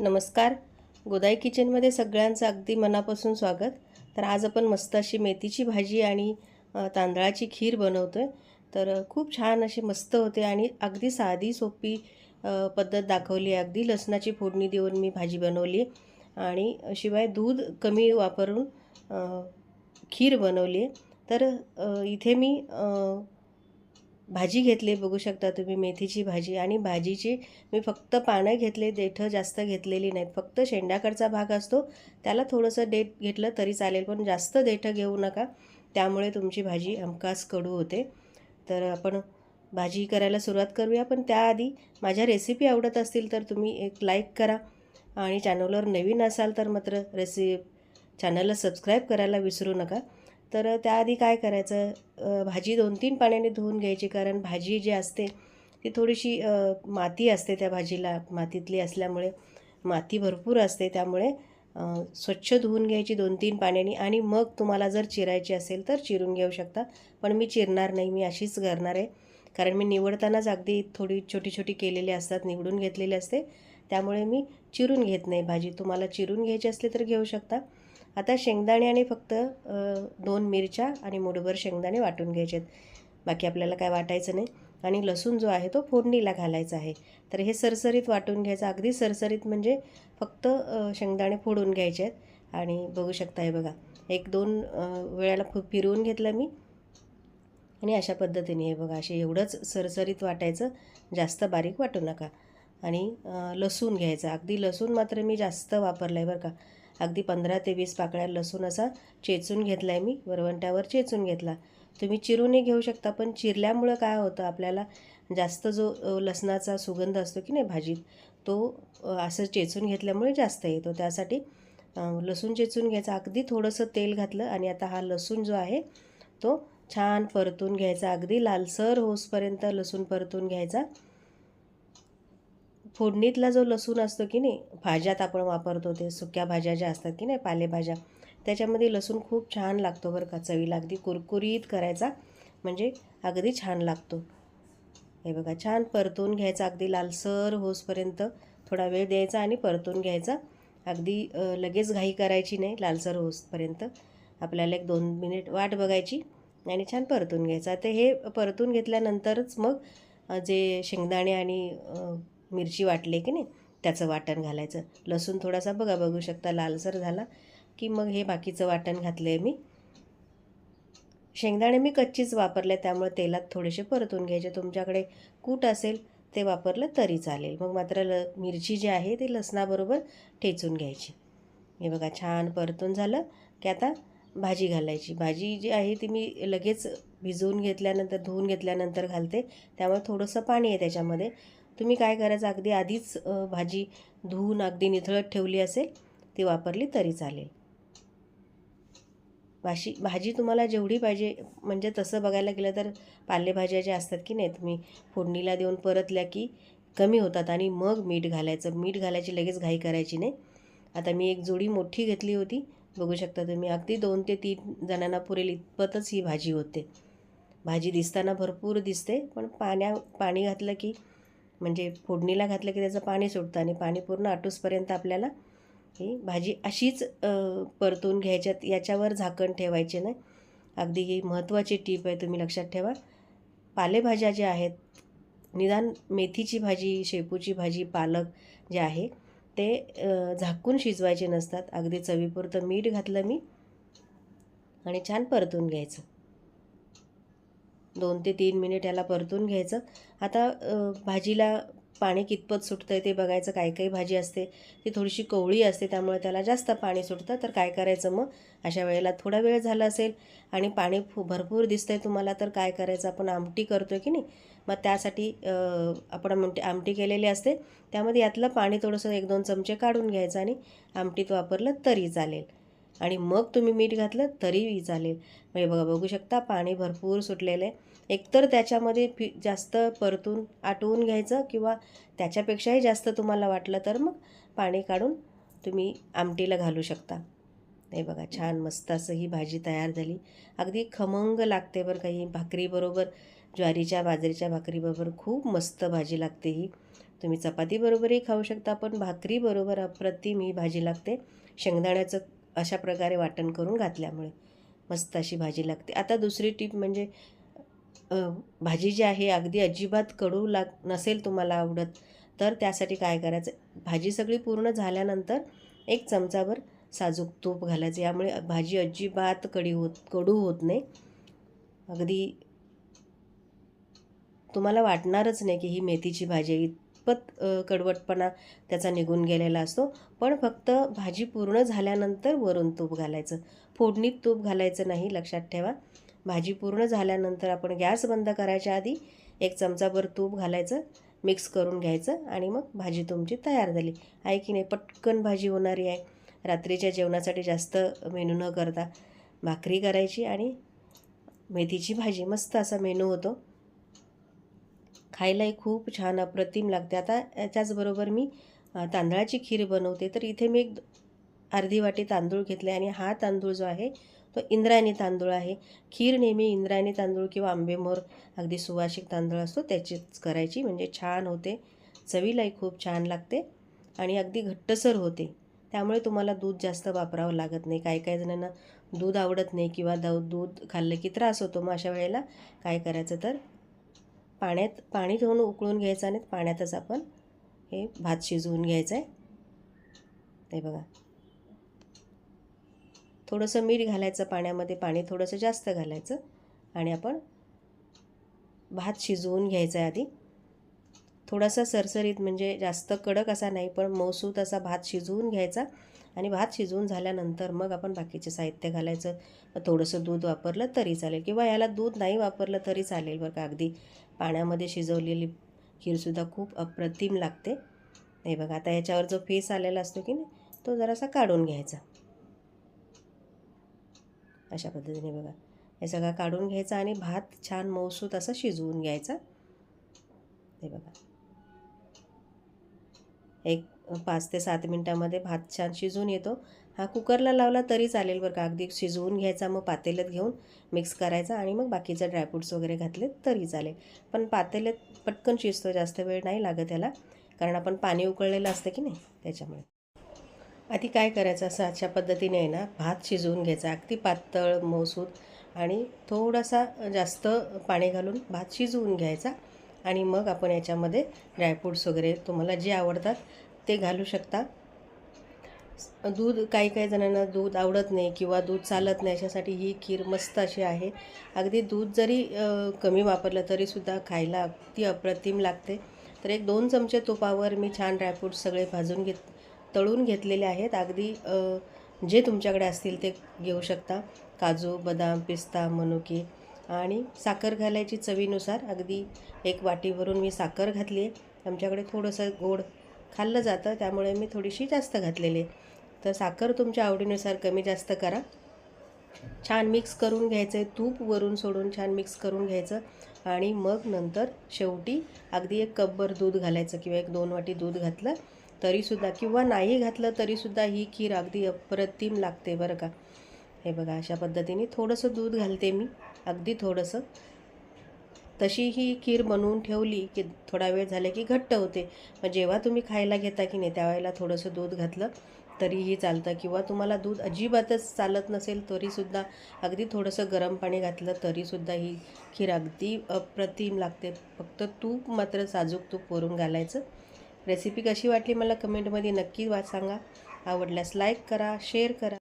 नमस्कार. गोदाई किचनमध्ये सगळ्यांचं अगदी मनापासून स्वागत. तर आज आपण मस्त अशी मेथीची भाजी आणि तांदळाची खीर बनवतो आहे तर खूप छान अशी मस्त होते आणि अगदी साधी सोपी पद्धत दाखवली आहे. अगदी लसणाची फोडणी देऊन मी भाजी बनवली आणि शिवाय दूध कमी वापरून खीर बनवली आहे. तर इथे मी भाजी घेतली बघू शकता तुम्ही मेथीची भाजी आणि भाजीची मी फक्त पानं घेतले देठं जास्त घेतलेली नाहीत. फक्त शेंड्याकडचा भाग असतो त्याला थोडंसं देठ घेतलं तरी चालेल पण जास्त देठं घेऊ नका. त्यामुळे तुमची भाजी हमखास कडू होते. तर आपण भाजी करायला सुरुवात करूया पण त्याआधी माझ्या रेसिपी आवडत असतील तर तुम्ही एक लाईक करा. आणि चॅनलवर नवीन असाल तर मात्र रेसि चॅनलला सबस्क्राईब करायला विसरू नका. तर त्याआधी काय करायचं? भाजी दोन तीन पाण्याने धुवून घ्यायची कारण भाजी जी असते ती थोडीशी माती असते त्या भाजीला मातीतली असल्यामुळे. माती भरपूर असते त्यामुळे स्वच्छ धुवून घ्यायची दोन तीन पाण्याने आणि मग तुम्हाला जर चिरायची असेल तर चिरून घेऊ शकता. पण मी चिरणार नाही मी अशीच करणार आहे. कारण मी निवडतानाच अगदी थोडी छोटी छोटी केलेली असतात निवडून घेतलेली असते. त्यामुळे मी चिरून घेत नाही भाजी. तुम्हाला चिरून घ्यायची असली तर घेऊ शकता. आता शेंगदाणे आणि फक्त दोन मिरच्या आणि मुठभर शेंगदाणे वाटून घ्यायचे आहेत बाकी आपल्याला काय वाटायचं नाही. आणि लसूण जो आहे तो फोडणीला घालायचा आहे. तर हे सरसरीत वाटून घ्यायचं. अगदी सरसरीत म्हणजे फक्त शेंगदाणे फोडून घ्यायचे आहेत आणि बघू शकता हे बघा. एक दोन वेळाला फु फिरवून घेतलं मी. आणि अशा पद्धतीने हे बघा असे एवढंच सरसरीत वाटायचं. जास्त बारीक वाटू नका. आणि लसूण घ्यायचं. अगदी लसूण मात्र मी जास्त वापरलं आहे बरं का. अगदी पंधरा ते वीस पाकळ्या लसूण असा चेचून घेतला आहे मी वरवंट्यावर चेचून घेतला. तुम्ही चिरूनही घेऊ शकता पण चिरल्यामुळं काय होतं आपल्याला? जास्त जो लसणाचा सुगंध असतो की नाही भाजीत तो असं चेचून घेतल्यामुळे जास्त येतो. त्यासाठी लसूण चेचून घ्यायचा. अगदी थोडंसं तेल घातलं आणि आता हा लसूण जो आहे तो छान परतून घ्यायचा. अगदी लालसर होसपर्यंत लसूण परतून घ्यायचा. फोडणीतला जो लसूण असतो की नाही भाज्यात आपण वापरतो ते सुक्या भाज्या ज्या असतात की नाही पालेभाज्या त्याच्यामध्ये लसूण खूप छान लागतो बरं का चवीला अगदी कुरकुरीत करायचा म्हणजे अगदी छान लागतो. हे बघा छान परतून घ्यायचा अगदी लालसर होसपर्यंत थोडा वेळ द्यायचा आणि परतून घ्यायचा. अगदी लगेच घाई करायची नाही लालसर होसपर्यंत. आपल्याला एक दोन मिनिट वाट बघायची आणि छान परतून घ्यायचा. तर हे परतून घेतल्यानंतरच मग जे शेंगदाणे आणि मिरची वाटली की नाही त्याचं वाटण घालायचं. लसूण थोडासा बघा बघू शकता लालसर झाला की मग हे बाकीचं वाटण घातलं आहे मी. शेंगदाणे मी कच्चीच वापरले त्यामुळे तेलात थोडेसे परतून घ्यायचे. तुमच्याकडे कूट असेल ते वापरलं तरी चालेल. मग मात्र ल मिरची जी आहे ती लसणाबरोबर ठेचून घ्यायची. हे बघा छान परतून झालं की आता भाजी घालायची. भाजी जी आहे ती मी लगेच भिजवून घेतल्यानंतर धुवून घेतल्यानंतर घालते. त्यामुळे थोडंसं पाणी आहे त्याच्यामध्ये. तुम्ही काय करायचं अगदी आधीच भाजी धुवून अगदी निथळत ठेवली असेल ती वापरली तरी चालेल. भाशी भाजी तुम्हाला जेवढी पाहिजे म्हणजे तसं बघायला गेलं तर पालेभाज्या ज्या असतात की नाही तुम्ही फोडणीला देऊन परतल्या की कमी होतात आणि मग मीठ घालायचं. मीठ घालायची लगेच घाई करायची नाही. आता मी एक जोडी मोठी घेतली होती. बघू शकता तुम्ही अगदी दोन ते तीन जणांना पुरेल इतपतच ही भाजी होते. भाजी दिसताना भरपूर दिसते पण पाण्या पाणी घातलं की म्हणजे फोडणीला घातलं की त्याचं पाणी सुटतं आणि पाणी पूर्ण आटूसपर्यंत आपल्याला ही भाजी अशीच परतून घ्यायच्यात याच्यावर झाकण ठेवायचे नाही. अगदी ही महत्त्वाची टीप आहे तुम्ही लक्षात ठेवा. पालेभाज्या ज्या आहेत निदान मेथीची भाजी शेपूची भाजी पालक जे आहे ते झाकून शिजवायचे नसतात. अगदी चवीपुरतं मीठ घातलं मी आणि छान परतून घ्यायचं. दोन ते तीन मिनिट याला परतून घ्यायचं. आता भाजीला पाणी कितपत सुटतं आहे ते बघायचं. काही काही भाजी असते ती थोडीशी कवळी असते त्यामुळे त्याला जास्त पाणी सुटतं. तर काय करायचं मग? अशा वेळेला थोडा वेळ झाला असेल आणि पाणी फु भरपूर दिसतं आहे तुम्हाला तर काय करायचं? आपण आमटी करतो आहे की नाही? मग त्यासाठी आपण आमटी आमटी केलेली असते. त्यामध्ये यातलं पाणी थोडंसं एक दोन चमचे काढून घ्यायचं आणि आमटीत वापरलं तरी चालेल. आणि मग तुम्ही मीठ घातलं तरीही चालेल. म्हणजे बघा बघू शकता पाणी भरपूर सुटलेलं आहे. एकतर त्याच्यामध्ये फि जास्त परतून आटवून घ्यायचं किंवा त्याच्यापेक्षाही जास्त तुम्हाला वाटलं तर मग पाणी काढून तुम्ही आमटीला घालू शकता. हे बघा छान मस्त असं ही भाजी तयार झाली. अगदी खमंग लागते बरं काही भाकरीबरोबर ज्वारीच्या बाजरीच्या भाकरीबरोबर खूप मस्त भाजी लागते ही. तुम्ही चपातीबरोबरही खाऊ शकता पण भाकरीबरोबर अप्रतिम ही भाजी लागते. शेंगदाण्याचं अशा प्रकारे वाटण करून घातल्यामुळे मस्त अशी भाजी लागते. आता दुसरी टीप म्हणजे भाजी जी आहे अगदी अजिबात कडू लाग नसेल तुम्हाला आवडत तर त्यासाठी काय करायचं? भाजी सगळी पूर्ण झाल्यानंतर एक चमचाभर साजूक तूप घालायचं. यामुळे भाजी अजिबात कडी होत कडू होत नाही. अगदी तुम्हाला वाटणारच नाही की ही मेथीची भाजी आहे. इतपत कडवटपणा त्याचा निघून गेलेला असतो. पण फक्त भाजी पूर्ण झाल्यानंतर वरून तूप घालायचं. फोडणीत तूप घालायचं नाही लक्षात ठेवा. भाजी पूर्ण झाल्यानंतर आपण गॅस बंद करायच्या आधी एक चमचाभर तूप घालायचं मिक्स करून घ्यायचं आणि मग भाजी तुमची तयार झाली. आहे की नाही? पटकन भाजी होणारी आहे. रात्रीच्या जेवणासाठी जास्त मेनू न करता भाकरी करायची आणि मेथीची भाजी. मस्त असा मेनू होतो. खायलाही खूप छान अप्रतिम लागते. आता त्याचबरोबर मी तांदळाची खीर बनवते. तर इथे मी एक अर्धी वाटी तांदूळ घेतले आणि हा तांदूळ जो आहे तो इंद्रायणी तांदूळ आहे. खीर नेहमी इंद्रायणी तांदूळ किंवा आंबेमोर अगदी सुवासिक तांदूळ असतो. त्याचीच करायची. म्हणजे छान होते. चवीलाही खूप छान लागते आणि अगदी घट्टसर होते. त्यामुळे तुम्हाला दूध जास्त वापरावं लागत नाही. काही काही जणांना दूध आवडत नाही किंवा द दूध खाल्लं की त्रास होतो. मग अशा वेळेला काय करायचं तर पाण्यात पाणी ठेवून उकळून घ्यायचं आणि पाण्यातच आपण हे भात शिजवून घ्यायचं आहे. ते बघा. थोडंसं मीठ घालायचं पाण्यामध्ये पाणी थोडंसं जास्त घालायचं आणि आपण भात शिजवून घ्यायचा आहे आधी. थोडासा सरसरीत म्हणजे जास्त कडक असा नाही पण मौसूत असा भात शिजवून घ्यायचा आणि भात शिजवून झाल्यानंतर मग आपण बाकीचे साहित्य घालायचं. थोडंसं दूध वापरलं तरी चालेल किंवा ह्याला दूध नाही वापरलं तरी चालेल बरं का. अगदी पाण्यामध्ये शिजवलेली खीरसुद्धा खूप अप्रतिम लागते. हे बघा आता याच्यावर जो फेस आलेला असतो की नाही तो जरासा काढून घ्यायचा. अशा पद्धतीने बघा. हे सगळं काढून घ्यायचा आणि भात छान मौसूत असा शिजवून घ्यायचा. हे बघा. एक पाच ते सात मिनटामध्ये भात छान शिजून येतो. हा कुकरला लावला तरी चालेल बरं का. अगदी शिजवून घ्यायचा मग पातेल्यात घेऊन मिक्स करायचा आणि मग बाकीचे ड्रायफ्रूट्स वगैरे घातले तरी चालेल. पण पातेल्यात पटकन शिजतो जास्त वेळ नाही लागत त्याला कारण आपण पाणी उकळलेलं असतं की नाही त्याच्यामुळे. आधी काय करायचं? असं अशा पद्धतीने आहे ना भात शिजवून घ्यायचा. अगदी पातळ मौसूद आणि थोडासा जास्त पाणी घालून भात शिजवून घ्यायचा. आणि मग आपण याच्यामध्ये ड्रायफ्रूट्स वगैरे तुम्हाला जे आवडतात ते घालू शकता. दूध काही काही जणांना दूध आवडत नाही किंवा दूध चालत नाही अशासाठी ही खीर मस्त अशी आहे. अगदी दूध जरी कमी वापरलं तरीसुद्धा खायला अगदी अप्रतिम लागते. तर एक दोन चमचे तुपावर मी छान ड्रायफ्रूट्स सगळे भाजून घेत तळून घेतलेले आहेत. अगदी जे तुमच्याकडे असतील ते घेऊ शकता. काजू बदाम पिस्ता मनुके आणि साखर घालायची चवीनुसार. अगदी एक वाटीवरून मी साखर घातली आहे. आमच्याकडे थोडंसं गोड खाल्लं जातं त्यामुळे मी थोडीशी जास्त घातलेली आहे. तर साखर तुमच्या आवडीनुसार कमी जास्त करा. छान मिक्स करून घ्यायचं आहे तूप वरून सोडून छान मिक्स करून घ्यायचं आणि मग नंतर शेवटी अगदी एक कपभर दूध घालायचं किंवा एक दोन वाटी दूध घातलं तरीसुद्धा किंवा नाही घातलं तरीसुद्धा ही खीर अगदी अप्रतिम लागते बरं का. हे बघा अशा पद्धतीने थोडंसं दूध घालते मी अगदी थोडंसं. तशी ही खीर बनवून ठेवली की थोडा वेळ झाला की घट्ट होते. मग जेव्हा तुम्ही खायला घेता की नाही त्यावेळेला थोडंसं दूध घातलं तरीही चालतं किंवा तुम्हाला दूध अजिबातच चालत नसेल तरीसुद्धा अगदी थोडंसं गरम पाणी घातलं तरीसुद्धा ही खीर अगदी अप्रतिम लागते. फक्त तूप मात्र साजूक तूप वरून घालायचं. रेसिपी कशी वाटली मला कमेंटमध्ये नक्की वा सांगा. आवडल्यास लाईक करा शेअर करा.